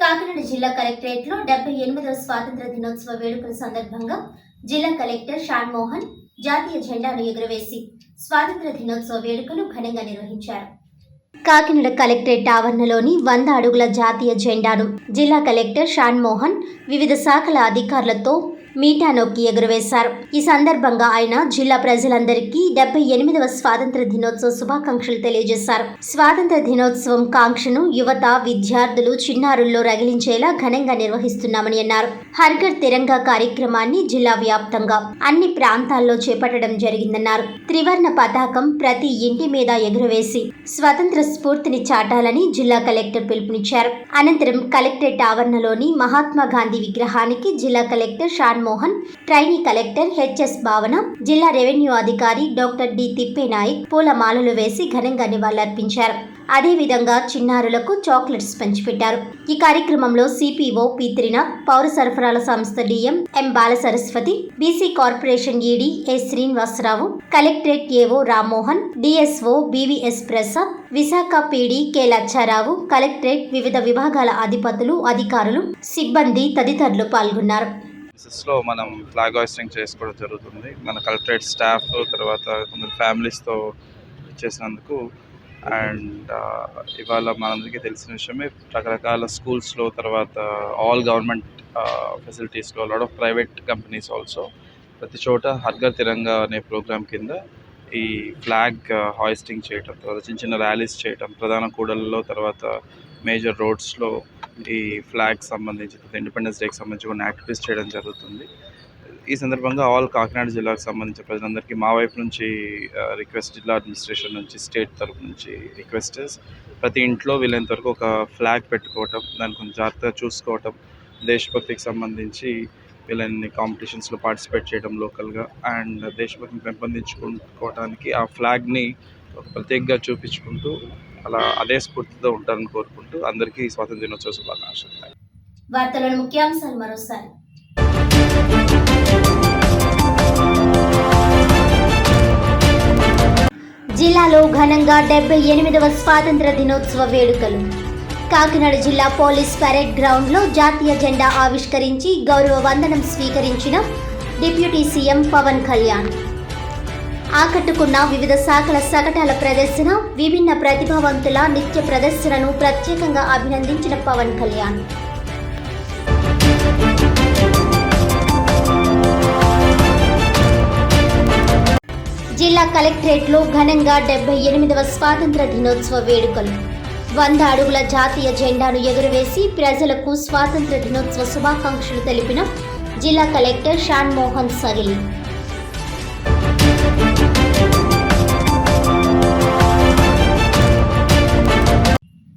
కాకినాడ జిల్లా కలెక్టరేట్లో డెబ్బై ఎనిమిదవ స్వాతంత్ర దినోత్సవ వేడుకల సందర్భంగా జిల్లా కలెక్టర్ షాన్ మోహన్ జాతీయ జెండాను ఎగురవేసి స్వాతంత్ర దినోత్సవ వేడుకలు ఘనంగా నిర్వహించారు. కాకినాడ కలెక్టరేట్ ఆవరణలోని వంద అడుగుల జాతీయ జెండాను జిల్లా కలెక్టర్ షాన్ మోహన్ వివిధ శాఖల అధికారులతో మీటా నొక్కి ఎగురవేశారు. ఈ సందర్భంగా ఆయన జిల్లా ప్రజలందరికీ డెబ్బై ఎనిమిదవ స్వాతంత్ర దినోత్సవ శుభాకాంక్షలు తెలియజేశారు. స్వాతంత్ర దినోత్సవం కాంక్షను యువత విద్యార్థులు చిన్నారుల్లో రగిలించేలా ఘనంగా నిర్వహిస్తున్నామని అన్నారు. హర్ఘర్ తిరంగా కార్యక్రమాన్ని జిల్లా వ్యాప్తంగా అన్ని ప్రాంతాల్లో చేపట్టడం జరిగిందన్నారు. త్రివర్ణ పతాకం ప్రతి ఇంటి మీద ఎగురవేసి స్వతంత్ర స్ఫూర్తిని చాటాలని జిల్లా కలెక్టర్ పిలుపునిచ్చారు. అనంతరం కలెక్టరేట్ ఆవరణలోని మహాత్మా గాంధీ విగ్రహానికి జిల్లా collector Shan Mohan trainee collector HS Bhavana జిల్లా రెవెన్యూ అధికారి డాక్టర్ డి తిప్పేనాయక్ పూల మాలలు వేసి ఘనంగా నివాళులర్పించారు. అదేవిధంగా చిన్నారులకు చాక్లెట్స్ పంచిపెట్టారు. ఈ కార్యక్రమంలో సిపిఓ పి త్రినాథ్ పౌర సరఫరాల సంస్థ DM M Balasaraswati BC corporation ED A Srinivasa Rao collectorate AO Rammohan DSO BVS Prasad Visakha PD K Lachcha Rao collectorate వివిధ విభాగాల అధిపతులు అధికారులు సిబ్బంది తదితరులు పాల్గొన్నారు. లో మనం ఫ్లాగ్ హాయిస్టింగ్ చేసుకోవడం జరుగుతుంది. మన కలెక్టరేట్ స్టాఫ్ తర్వాత కొందరు ఫ్యామిలీస్తో చేసినందుకు. అండ్ uh, ఇవాళ మనందరికీ తెలిసిన విషయమే రకరకాల స్కూల్స్లో తర్వాత all government ఫెసిలిటీస్లో lot of private companies also ప్రతి చోట హర్గర్ తిరంగా అనే ప్రోగ్రామ్ కింద ఈ ఫ్లాగ్ హాయిస్టింగ్ uh, చేయటం తర్వాత చిన్న చిన్న ర్యాలీస్ చేయటం ప్రధాన కూడలలో తర్వాత మేజర్ రోడ్స్లో ఈ ఫ్లాగ్ సంబంధించి ఇండిపెండెన్స్ డేకి సంబంధించి కొన్ని యాక్టివిటీస్ చేయడం జరుగుతుంది. ఈ సందర్భంగా ఆల్ కాకినాడ జిల్లాకు సంబంధించిన ప్రజలందరికీ మా వైపు నుంచి రిక్వెస్ట్ జిల్లా అడ్మినిస్ట్రేషన్ నుంచి స్టేట్ తరపు నుంచి రిక్వెస్ట్ ప్రతి ఇంట్లో వీలైనంత వరకు ఒక ఫ్లాగ్ పెట్టుకోవటం దాన్ని కొంచెం జాగ్రత్తగా చూసుకోవటం దేశభక్తికి సంబంధించి వీళ్ళని కాంపిటీషన్స్లో పార్టిసిపేట్ చేయడం లోకల్గా అండ్ దేశభక్తిని పెంపొందించుకోవడానికి ఆ ఫ్లాగ్ని ఒక ప్రత్యేకంగా చూపించుకుంటూ అలా అదే స్ఫూర్తితో ఉంటారని కోరుకుంటూ అందరికీ స్వాతంత్ర దినోత్సవ శుభాకాంక్షలు. ముఖ్యాంశాలు మరోసారి. జిల్లాలో ఘనంగా డెబ్బై ఎనిమిదవ స్వాతంత్ర దినోత్సవ వేడుకలు. కాకినాడ జిల్లా పోలీస్ పరేడ్ గ్రౌండ్లో జాతీయ జెండా ఆవిష్కరించి గౌరవ వందనం స్వీకరించిన డిప్యూటీ సీఎం పవన్ కళ్యాణ్. ఆకట్టుకున్న వివిధ శాఖల సగటాల ప్రదర్శన విభిన్న ప్రతిభావంతుల నిత్య ప్రదర్శనను ప్రత్యేకంగా అభినందించిన పవన్ కళ్యాణ్. జిల్లా కలెక్టరేట్లో ఘనంగా డెబ్బై ఎనిమిదవ స్వాతంత్ర దినోత్సవ వేడుకలు. వంద అడుగుల జాతీయ జెండాను ఎగురవేసి ప్రజలకు స్వాతంత్ర దినోత్సవ శుభాకాంక్షలు తెలిపిన జిల్లా కలెక్టర్ షాన్ మోహన్ సగిలి